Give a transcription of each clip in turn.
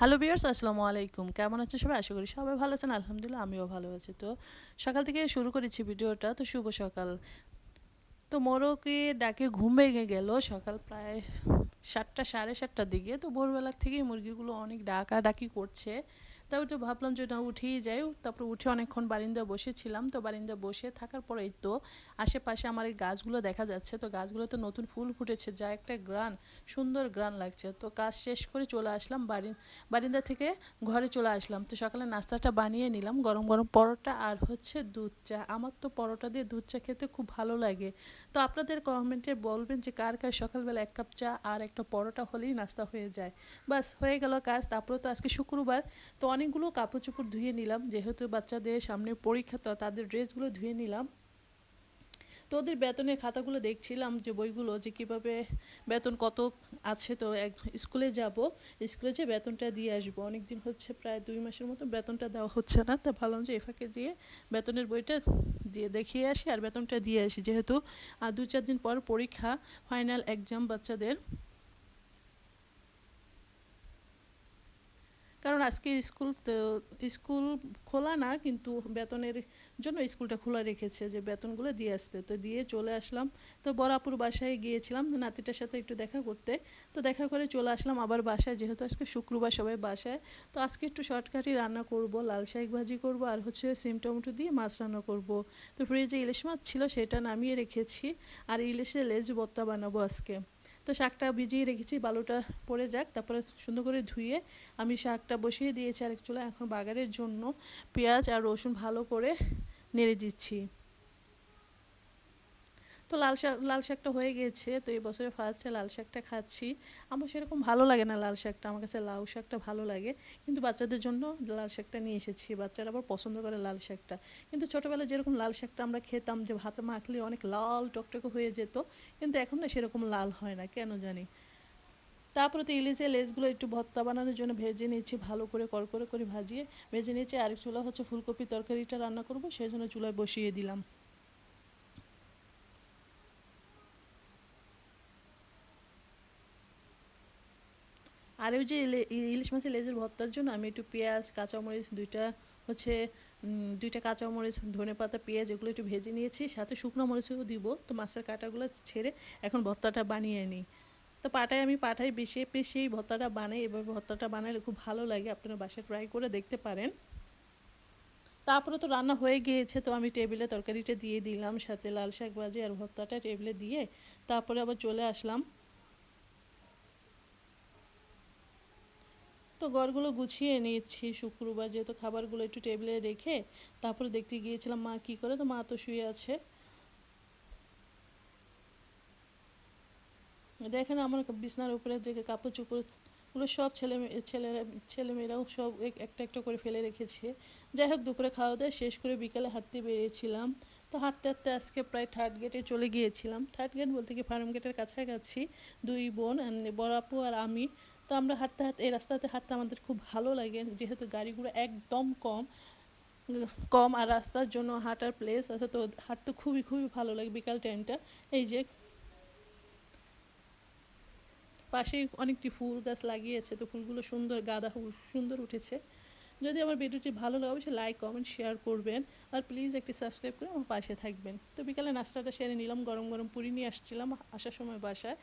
Hello বিয়ার্স আসসালামু আলাইকুম। কেমন আছে সবাই? আশা করি সবাই ভালো আছেন। আলহামদুলিল্লাহ, আমিও ভালো আছি। তো সকাল থেকে শুরু করেছি ভিডিওটা। তো শুভ সকাল। তো মোরকে ডাকে ঘুম ভেঙে গেল। সকাল প্রায় সাতটা, সাড়ে সাতটার দিকে। তো ভোরবেলার থেকেই মুরগিগুলো অনেক ডাকা ডাকি করছে। তারপর তো ভাবলাম যে না, উঠেই যাই। তারপর উঠে অনেকক্ষণ বারিন্দা বসেছিলাম। তো বারিন্দা বসে থাকার পরেই তো আশেপাশে আমার এই গাছগুলো দেখা যাচ্ছে। তো গাছগুলোতে নতুন ফুল ফুটেছে, যা একটা গ্রান, সুন্দর গ্রান লাগছে। তো কাজ শেষ করে চলে আসলাম বাড়ি বারিন্দা থেকে ঘরে চলে আসলাম। তো সকালে নাস্তাটা বানিয়ে নিলাম, গরম গরম পরোটা আর হচ্ছে দুধ চা। আমার তো পরোটা দিয়ে দুধ চা খেতে খুব ভালো লাগে। তো আপনাদের কমেন্টে বলবেন যে কার কার সকালবেলা এক কাপ চা আর একটা পরোটা হলেই নাস্তা হয়ে যায়। বাস, হয়ে গেল কাজ। তারপরে তো আজকে শুক্রবার। তো অনেকগুলো কাপড় চোপড় ধুয়ে নিলাম। যেহেতু বাচ্চাদের সামনে পরীক্ষা, তো তাদের ড্রেসগুলো ধুয়ে নিলাম। তো ওদের বেতনের খাতাগুলো দেখছিলাম যে বইগুলো যে কীভাবে বেতন কত আছে। তো এক স্কুলে যাব, স্কুলে যে বেতনটা দিয়ে আসব। অনেক দিন হচ্ছে প্রায় দুই মাসের মতো বেতনটা দেওয়া হচ্ছে না। তা ভাবলাম যে এফাকে দিয়ে বেতনের বইটা দিয়ে দেখিয়ে আসি আর বেতনটা দিয়ে আসি। যেহেতু আর দু চার দিন পর পরীক্ষা ফাইনাল এক্সাম বাচ্চাদের। কারণ আজকে স্কুল তো, স্কুল খোলা না, কিন্তু বেতনের জন্য স্কুলটা খোলা রেখেছে যে বেতনগুলো দিয়ে আসতে। তো দিয়ে চলে আসলাম। তো বরাপুর বাসায় গিয়েছিলাম নাতিটার সাথে একটু দেখা করতে। তো দেখা করে চলে আসলাম আবার বাসায়, যেহেতু আজকে শুক্রবার সবাই বাসায়। তো আজকে একটু শর্টকাটই রান্না করব, লাল শাক ভাজি করব, আর হচ্ছে সিম টমেটো দিয়ে মাছ রান্না করব। তো ফ্রিজে ইলিশ মাছ ছিল, সেটা নামিয়ে রেখেছি। আর ইলিশের লেজ বত্তা বানাবো আজকে। তো শাকটা ভিজিয়ে রেখেছি, বালুটা পড়ে যাক, তারপরে সুন্দর করে ধুয়ে আমি শাকটা বসিয়ে দিয়েছি আর চুলা এখন বাগারের জন্য পেঁয়াজ আর রসুন ভালো করে নেড়ে দিচ্ছি। তো লাল শাক, লাল শাকটা হয়ে গেছে, তো এই বছরে ফার্স্টে লাল শাকটা খাচ্ছি। আমার সেরকম ভালো লাগে না লাল শাকটা, আমার কাছে লাউ শাকটা ভালো লাগে। কিন্তু বাচ্চাদের জন্য লাল শাকটা নিয়ে এসেছি, বাচ্চারা আবার পছন্দ করে লাল শাকটা। কিন্তু ছোটোবেলায় যেরকম লাল শাকটা আমরা খেতাম, যে ভাতে মাখলে অনেক লাল টকটকে হয়ে যেত, কিন্তু এখন না সেরকম লাল হয় না, কেন জানি? তারপরে তো ইলিশের লেসগুলো একটু ভর্তা বানানোর জন্য ভেজে নিয়েছি, ভালো করে করকরে করে ভাজিয়ে। ভেজে নিয়েছি, আরেক চুলা হচ্ছে ফুলকপি তরকারিটা রান্না করব সেই জন্য চুলায় বসিয়ে দিলাম। আর ওই যে ইলিশ মাছের লেজের ভর্তার জন্য আমি একটু পেঁয়াজ, কাঁচামরিচ দুইটা হচ্ছে দুইটা কাঁচামরিচ ধনে পাতা পেঁয়াজ এগুলো একটু ভেজে নিয়েছি, সাথে শুকনো মরিচও দিব। তো মাছের কাঁটাগুলো ছেড়ে এখন ভর্তাটা বানিয়ে নিই। তো পাটায় আমি পাঠাই বেশি বেশি ভর্তাটা বানাই। এভাবে ভর্তাটা বানালে খুব ভালো লাগে। আপনারা বাসায় ট্রাই করে দেখতে পারেন। তারপরে তো রান্না হয়ে গিয়েছে। তো আমি টেবিলে তরকারিটা দিয়ে দিলাম। সাথে লাল শাক ভাজি আর ভর্তাটা টেবিলে দিয়ে তারপরে আবার চলে আসলাম। তো ঘরগুলো গুছিয়ে নিয়েছি শুক্রবার, যেহেতু খাবারগুলো একটু টেবিলে রেখে তারপরে দেখতে গিয়েছিলাম মা কি করে, তো মা তো শুয়ে আছে। দেখেন আমার বিছনার উপরে যে কাপড় চোপড়গুলো সব ছেলে ছেলেরা ছেলেমেয়েরাও সব একটা একটা করে ফেলে রেখেছে। যাই হোক, দুপুরে খাওয়া দাওয়া শেষ করে বিকালে হাঁটতে বেরিয়েছিলাম। তো হাঁটতে হাঁটতে আজকে প্রায় থার্ড গেটে চলে গিয়েছিলাম। থার্ড গেট বলতে কি ফার্ম গেটের কাছাকাছি দুই বোন বড়াপু আর আমি। তো আমরা হাঁটতে হাঁটতে, এই রাস্তাতে হাঁটতে আমাদের খুব ভালো লাগে। যেহেতু গাড়িগুলো একদম কম কম আর রাস্তার জন্য হাঁটার প্লেস আছে, তো হাঁটতে খুবই খুবই ভালো লাগে বিকাল টাইমটা এই যে পাশেই অনেকটি ফুল গাছ লাগিয়েছে, তো ফুলগুলো সুন্দর গাঁদা ফুল, সুন্দর উঠেছে। যদি আমার ভিডিওটি ভালো লাগে, অবশ্যই লাইক কমেন্ট শেয়ার করবেন। আর প্লিজ একটি সাবস্ক্রাইব করে আমার পাশে থাকবেন। তো বিকালে নাস্তাটা সেরে নিলাম, গরম গরম পুরি নিয়ে আসছিলাম আসার সময় বাসায়।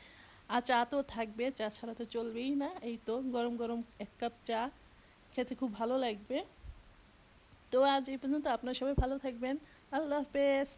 আর চা তো থাকবে, চা ছাড়া তো চলবেই না। এই তো গরম গরম এক কাপ চা খেতে খুব ভালো লাগবে। তো আজ এই পর্যন্ত, আপনার সবাই ভালো থাকবেন। আল্লাহ হাফেজ।